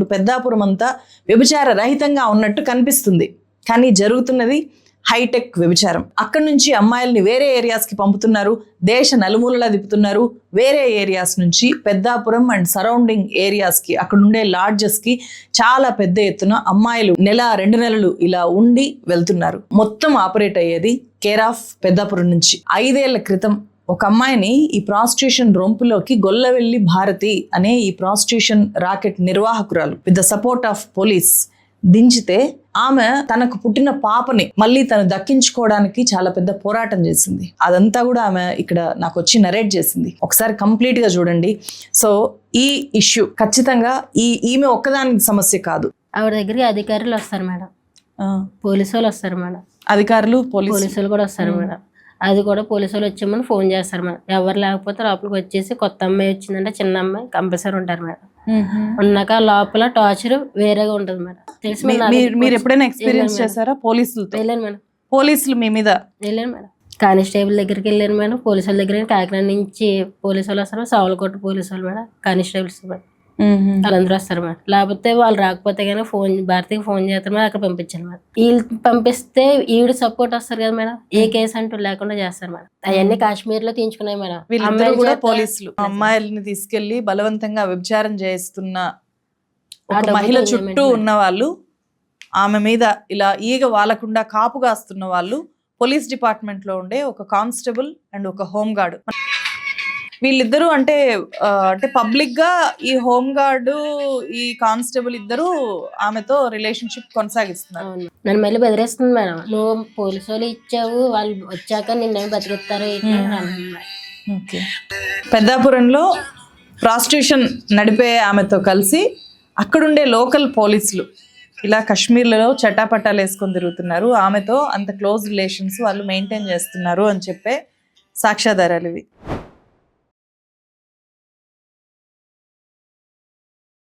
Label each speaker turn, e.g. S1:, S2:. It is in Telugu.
S1: ఇప్పుడు పెద్దాపురం అంతా వ్యభిచార రహితంగా ఉన్నట్టు కనిపిస్తుంది. కానీ జరుగుతున్నది హైటెక్ వ్యభిచారం. అక్కడి నుంచి అమ్మాయిల్ని వేరే ఏరియాస్కి పంపుతున్నారు. దేశ నలుమూలలా దిపుతున్నారు వేరే ఏరియాస్ నుంచి పెద్దాపురం అండ్ సరౌండింగ్ ఏరియాస్కి అక్కడ ఉండే లాడ్జెస్కి చాలా పెద్ద ఎత్తున అమ్మాయిలు నెల రెండు నెలలు ఇలా ఉండి వెళ్తున్నారు. మొత్తం ఆపరేట్ అయ్యేది కేర్ ఆఫ్ పెద్దాపురం నుంచి. ఐదేళ్ళ క్రితం ఒక అమ్మాయిని ఈ ప్రాస్టిట్యూషన్ రొంపులోకి గొల్లవెల్లి భారతి అనే ఈ prostitution racket నిర్వాహకురాలు with the support of police దించితే ఆమె తనకు పుట్టిన పాపని మళ్ళీ తను దక్కించుకోవడానికి చాలా పెద్ద పోరాటం చేసింది. అదంతా కూడా ఆమె ఇక్కడ నాకు వచ్చి నరేట్ చేసింది. ఒకసారి కంప్లీట్గా చూడండి. సో ఈ ఇష్యూ ఖచ్చితంగా ఈ ఈమె ఒక్కదానికి సమస్య కాదు.
S2: ఆవిడ దగ్గరికి అధికారులు వస్తారు మేడం. పోలీసు వాళ్ళు వస్తారు మేడం.
S1: అధికారులు పోలీసు
S2: పోలీసులు కూడా వస్తారు మేడం. అది కూడా పోలీసు వాళ్ళు వచ్చామని ఫోన్ చేస్తారు మేడం. ఎవరు లేకపోతే లోపలికి వచ్చేసి కొత్త అమ్మాయి వచ్చిందంటే చిన్న అమ్మాయి కంపల్సరీ ఉంటారు మేడం. ఉన్నాక లోపల టార్చర్ వేరేగా ఉంటుంది మేడం. తెలిసి
S1: మీరు ఎప్పుడైనా ఎక్స్పీరియన్స్ చేశారా పోలీసులతో?
S2: వెళ్ళాను మేడం.
S1: పోలీసులు మీ మీద?
S2: వెళ్ళాను మేడం. కానిస్టేబుల్ దగ్గరికి వెళ్ళాను మేడం. పోలీసుల దగ్గర కాకినాడ నుంచి పోలీసు వాళ్ళు వస్తారు. సావులకోట పోలీసు వాళ్ళు మేడం. Constables madam. వాళ్ళందరూ వస్తారు మేడం లేకపోతే వాళ్ళు రాకపోతే కానీ ఫోన్ భారతికి ఫోన్ చేస్తారు మేడం అక్కడ పంపించాలి మేడం. వీళ్ళు పంపిస్తే ఈవిడ సపోర్ట్ వస్తారు కదా మేడం. ఏ కేసు అంటూ లేకుండా చేస్తారు మేడం. అవన్నీ కాశ్మీర్లో తీయించుకున్నాయి మేడం.
S1: వీళ్ళందరూ కూడా పోలీసులు. అమ్మాయిల్ని తీసుకెళ్ళి బలవంతంగా వ్యభిచారం చేస్తున్న ఒక మహిళ చుట్టూ. ఉన్న వాళ్ళు ఆమె మీద ఇలా ఈగ వాలకుండా కాపు కాస్తున్న వాళ్ళు పోలీస్ డిపార్ట్మెంట్లో ఉండే ఒక కానిస్టేబుల్ అండ్ ఒక హోమ్ గార్డ్ వీళ్ళిద్దరూ అంటే అంటే పబ్లిక్గా ఈ హోమ్ గార్డు ఈ కానిస్టేబుల్ ఇద్దరు ఆమెతో రిలేషన్షిప్ కొనసాగిస్తున్నారు.
S2: నన్ను మళ్ళీ బెదిరిస్తుంది మేడం. నువ్వు పోలీసు వాళ్ళు ఇచ్చావు వాళ్ళు వచ్చాక నిన్నేమి బతికిస్తారు.
S1: ఓకే. పెద్దాపురంలో ప్రాస్టిట్యూషన్ నడిపే ఆమెతో కలిసి అక్కడుండే లోకల్ పోలీసులు ఇలా కాశ్మీర్లలో చటాపటాలు వేసుకొని తిరుగుతున్నారు. ఆమెతో అంత క్లోజ్ రిలేషన్స్ వాళ్ళు మెయింటైన్ చేస్తున్నారు అని చెప్పే సాక్ష్యాధారాలు ఇవి.